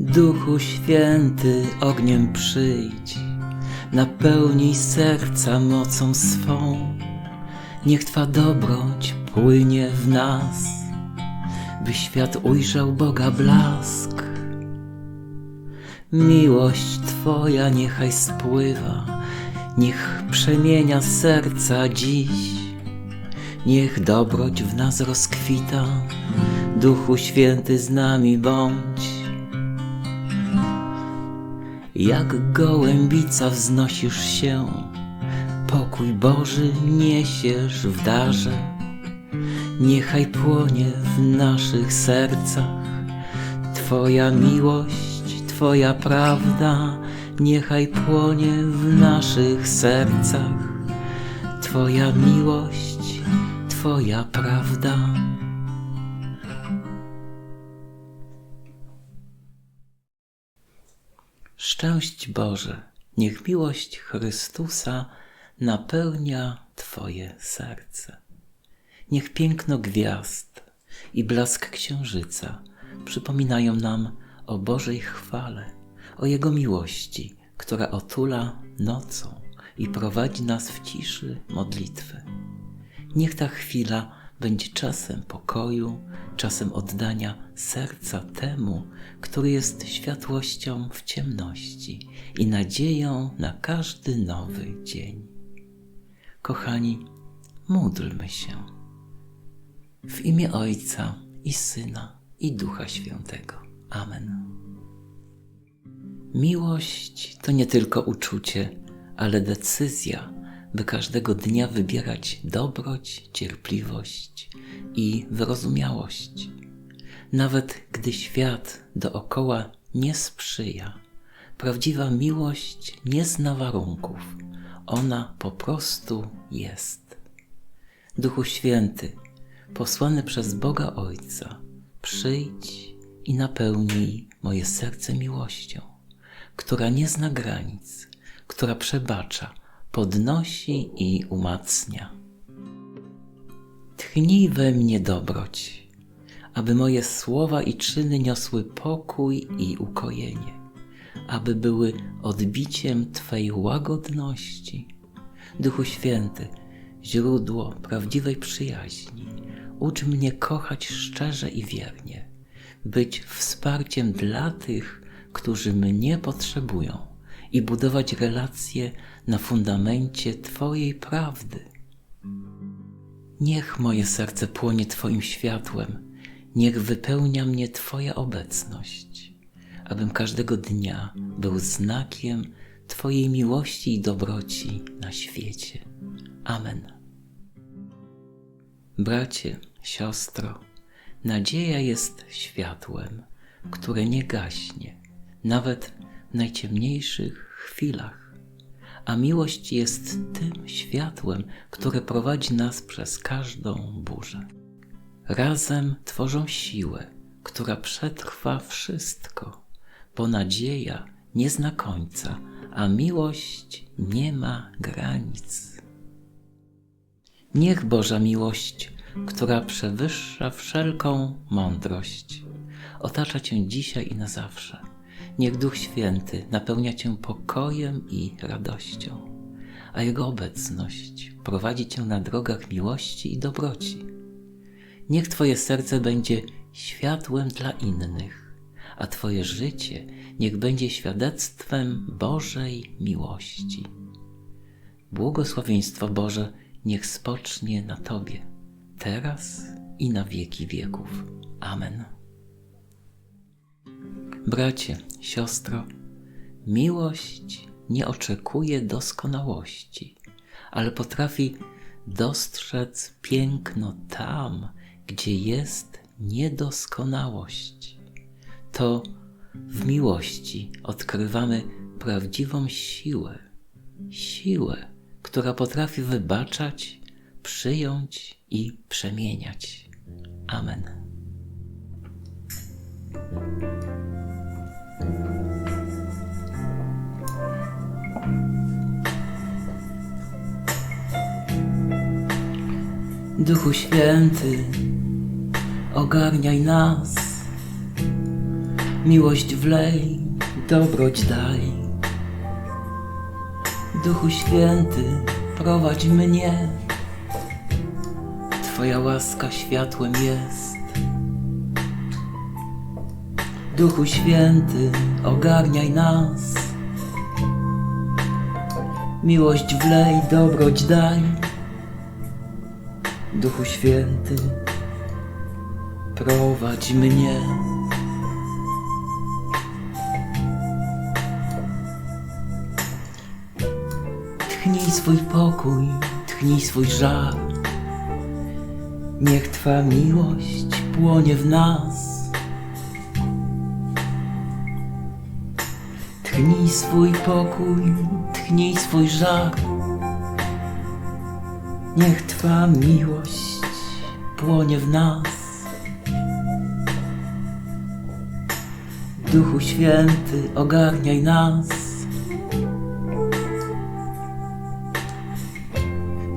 Duchu Święty, ogniem przyjdź, napełnij serca mocą swą. Niech Twa dobroć płynie w nas, by świat ujrzał Boga blask. Miłość Twoja niechaj spływa, niech przemienia serca dziś. Niech dobroć w nas rozkwita, Duchu Święty z nami bądź. Jak gołębica wznosisz się, pokój Boży niesiesz w darze. Niechaj płonie w naszych sercach Twoja miłość, Twoja prawda, niechaj płonie w naszych sercach. Twoja miłość, Twoja prawda. Szczęść Boże, niech miłość Chrystusa napełnia Twoje serce. Niech piękno gwiazd i blask księżyca przypominają nam o Bożej chwale, o Jego miłości, która otula nocą i prowadzi nas w ciszy modlitwy. Niech ta chwila będzie czasem pokoju, czasem oddania serca temu, który jest światłością w ciemności i nadzieją na każdy nowy dzień. Kochani, módlmy się. W imię Ojca i Syna i Ducha Świętego. Amen. Miłość to nie tylko uczucie, ale decyzja, by każdego dnia wybierać dobroć, cierpliwość i wyrozumiałość. Nawet gdy świat dookoła nie sprzyja, prawdziwa miłość nie zna warunków, ona po prostu jest. Duchu Święty, posłany przez Boga Ojca, przyjdź i napełnij moje serce miłością, która nie zna granic, która przebacza, podnosi i umacnia. Tchnij we mnie dobroć, aby moje słowa i czyny niosły pokój i ukojenie, aby były odbiciem Twej łagodności. Duchu Święty, źródło prawdziwej przyjaźni, ucz mnie kochać szczerze i wiernie, być wsparciem dla tych, którzy mnie potrzebują i budować relacje na fundamencie Twojej prawdy. Niech moje serce płonie Twoim światłem, niech wypełnia mnie Twoja obecność, abym każdego dnia był znakiem Twojej miłości i dobroci na świecie. Amen. Bracie, siostro, nadzieja jest światłem, które nie gaśnie, nawet najciemniejszych chwilach, a miłość jest tym światłem, które prowadzi nas przez każdą burzę. Razem tworzą siłę, która przetrwa wszystko, bo nadzieja nie zna końca, a miłość nie ma granic. Niech Boża miłość, która przewyższa wszelką mądrość, otacza Cię dzisiaj i na zawsze. Niech Duch Święty napełnia Cię pokojem i radością, a Jego obecność prowadzi Cię na drogach miłości i dobroci. Niech Twoje serce będzie światłem dla innych, a Twoje życie niech będzie świadectwem Bożej miłości. Błogosławieństwo Boże niech spocznie na Tobie, teraz i na wieki wieków. Amen. Bracie, siostro, miłość nie oczekuje doskonałości, ale potrafi dostrzec piękno tam, gdzie jest niedoskonałość. To w miłości odkrywamy prawdziwą siłę, siłę, która potrafi wybaczać, przyjąć i przemieniać. Amen. Duchu Święty, ogarniaj nas, Miłość wlej, dobroć daj. Duchu Święty, prowadź mnie. Twoja łaska światłem jest. Duchu Święty, ogarniaj nas. Miłość wlej, dobroć daj. Duchu Święty, prowadź mnie. Tchnij swój pokój, tchnij swój żar. Niech Twa miłość płonie w nas. Tchnij swój pokój, tchnij swój żar. Niech Twa miłość płonie w nas. Duchu Święty, ogarniaj nas.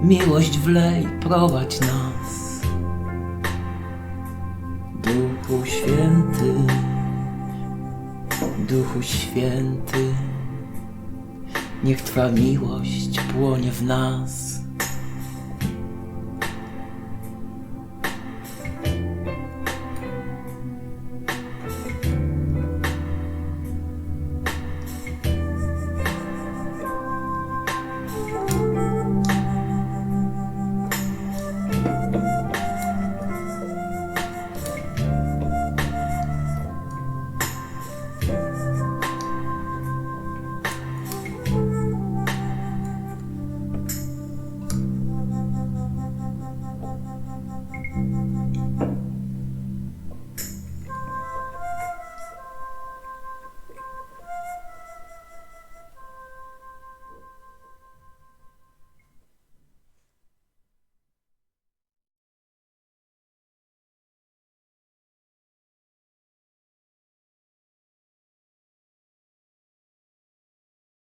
Miłość wlej, prowadź nas. Duchu Święty, Duchu Święty, niech Twa miłość płonie w nas.